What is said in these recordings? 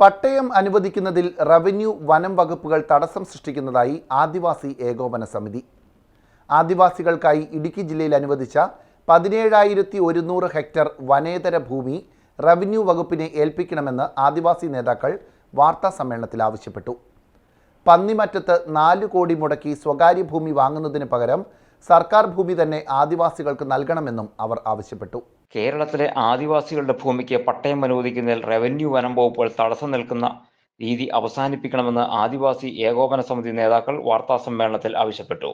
പട്ടയം അനുവദിക്കുന്നതിൽ റവന്യൂ വനം വകുപ്പുകൾ തടസ്സം സൃഷ്ടിക്കുന്നതായി ആദിവാസി ഏകോപന സമിതി. ആദിവാസികൾക്കായി ഇടുക്കി ജില്ലയിൽ അനുവദിച്ച പതിനേഴായിരത്തി ഒരുന്നൂറ് ഹെക്ടർ വനേതര ഭൂമി റവന്യൂ വകുപ്പിനെ ഏൽപ്പിക്കണമെന്ന് ആദിവാസി നേതാക്കൾ വാർത്താ സമ്മേളനത്തിൽ ആവശ്യപ്പെട്ടു. പന്നിമറ്റത്ത് നാല് കോടി മുടക്കി സ്വകാര്യ ഭൂമി വാങ്ങുന്നതിന് പകരം സർക്കാർ ഭൂമി തന്നെ ആദിവാസികൾക്ക് നൽകണമെന്നും അവർ ആവശ്യപ്പെട്ടു. കേരളത്തിലെ ആദിവാസികളുടെ ഭൂമിക്ക് പട്ടയം അനുവദിക്കുന്നതിൽ റവന്യൂ വനം വകുപ്പുകൾ തടസ്സം നിൽക്കുന്ന രീതി അവസാനിപ്പിക്കണമെന്ന് ആദിവാസി ഏകോപന സമിതി നേതാക്കൾ വാർത്താ സമ്മേളനത്തിൽ ആവശ്യപ്പെട്ടു.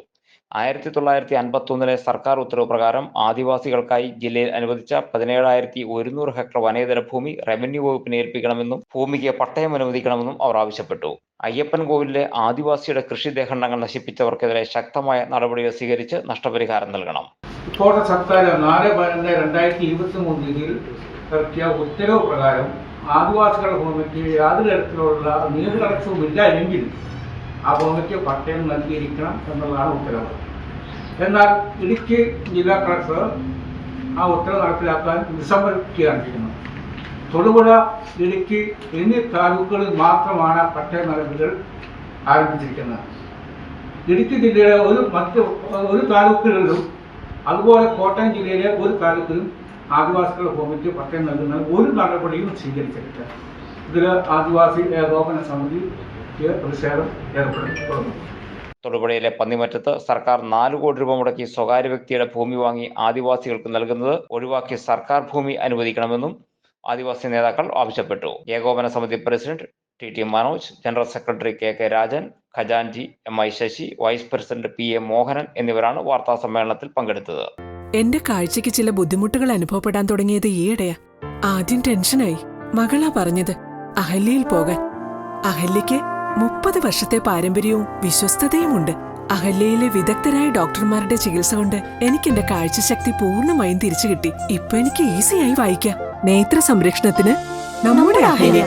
ആയിരത്തി തൊള്ളായിരത്തി അൻപത്തി ഒന്നിലെ സർക്കാർ ഉത്തരവ് പ്രകാരം ആദിവാസികൾക്കായി ജില്ലയിൽ അനുവദിച്ച പതിനേഴായിരത്തി ഒരുന്നൂറ് ഹെക്ടർ വനേതര ഭൂമി റവന്യൂ വകുപ്പിനെ ഏൽപ്പിക്കണമെന്നും ഭൂമിക്ക് പട്ടയം അനുവദിക്കണമെന്നും അവർ ആവശ്യപ്പെട്ടു. അയ്യപ്പൻ കോവിലിലെ ആദിവാസിയുടെ കൃഷി ദേഹണ്ഡങ്ങൾ നശിപ്പിച്ചവർക്കെതിരെ ശക്തമായ നടപടികൾ സ്വീകരിച്ച് നഷ്ടപരിഹാരം നൽകണം. ഇപ്പോഴത്തെ സർക്കാർ നാല് പതിനൊന്ന് രണ്ടായിരത്തി ഇരുപത്തി മൂന്നിൽ ഇറക്കിയ ഉത്തരവ് പ്രകാരം ആദിവാസികളുടെ ഭൂമിക്ക് യാതൊരു തരത്തിലുള്ള നീതി തടസ്സവും ഇല്ല എങ്കിൽ ആ ഭൂമിക്ക് പട്ടയം നൽകിയിരിക്കണം എന്നുള്ളതാണ് ഉത്തരവ്. എന്നാൽ ഇടുക്കി ജില്ലാ കളക്ടർ ആ ഉത്തരവ് നടപ്പിലാക്കാൻ വിസമ്മതിക്കുകയാണ് ചെയ്യുന്നത്. തൊടുപുഴ ഇടുക്കി എന്നീ താലൂക്കുകളിൽ മാത്രമാണ് പട്ടയ നടപടികൾ ആരംഭിച്ചിരിക്കുന്നത്. ഇടുക്കി ജില്ലയുടെ ഒരു മറ്റ് ഒരു താലൂക്കുകളിലും അതുപോലെ കോട്ടയം ജില്ലയിലെ ഒരു കാര്യത്തിലും ആദിവാസികളുടെ ഭൂമിക്ക് പട്ടയം നൽകുന്ന ഒരു നടപടിയും സ്വീകരിച്ചിട്ടില്ല. ഇതിൽ ആദിവാസി ഏകോപന സമിതിക്ക് പ്രതിഷേധം ഏർപ്പെടുന്നു. തൊടുപുഴയിലെ പന്നിമറ്റത്ത് സർക്കാർ നാല് കോടി രൂപ മുടക്കി സ്വകാര്യ വ്യക്തിയുടെ ഭൂമി വാങ്ങി ആദിവാസികൾക്ക് നൽകുന്നത് ഒഴിവാക്കി സർക്കാർ ഭൂമി അനുവദിക്കണമെന്നും ആദിവാസി നേതാക്കൾ ആവശ്യപ്പെട്ടു. ഏകോപന സമിതി president T T Manoj general secretary K K Rajan ഖജാൻജി M I Sasi vice president P A Mohanan എന്നിവരാണ് വാർത്താ സമ്മേളനത്തിൽ പങ്കെടുത്തത്. എന്റെ കാഴ്ചയ്ക്ക് ചില ബുദ്ധിമുട്ടുകൾ അനുഭവപ്പെടാൻ തുടങ്ങിയത് ഈയിടെയാ. ആദ്യം ടെൻഷനായി. മകളാ പറഞ്ഞത് അഹല്യയിൽ പോകാൻ. അഹല്യയ്ക്ക് മുപ്പത് വർഷത്തെ പാരമ്പര്യവും വിശ്വസ്തതയുമുണ്ട് അഹല്യയിലെ വിദഗ്ധരായ ഡോക്ടർമാരുടെ ചികിത്സ കൊണ്ട് എനിക്ക് എന്റെ കാഴ്ചശക്തി പൂർണമായും തിരിച്ചു കിട്ടി ഇപ്പൊ എനിക്ക് ഈസിയായി വായിക്കാം. നേത്ര സംരക്ഷണത്തിന് നമ്മുടെ Ahalya.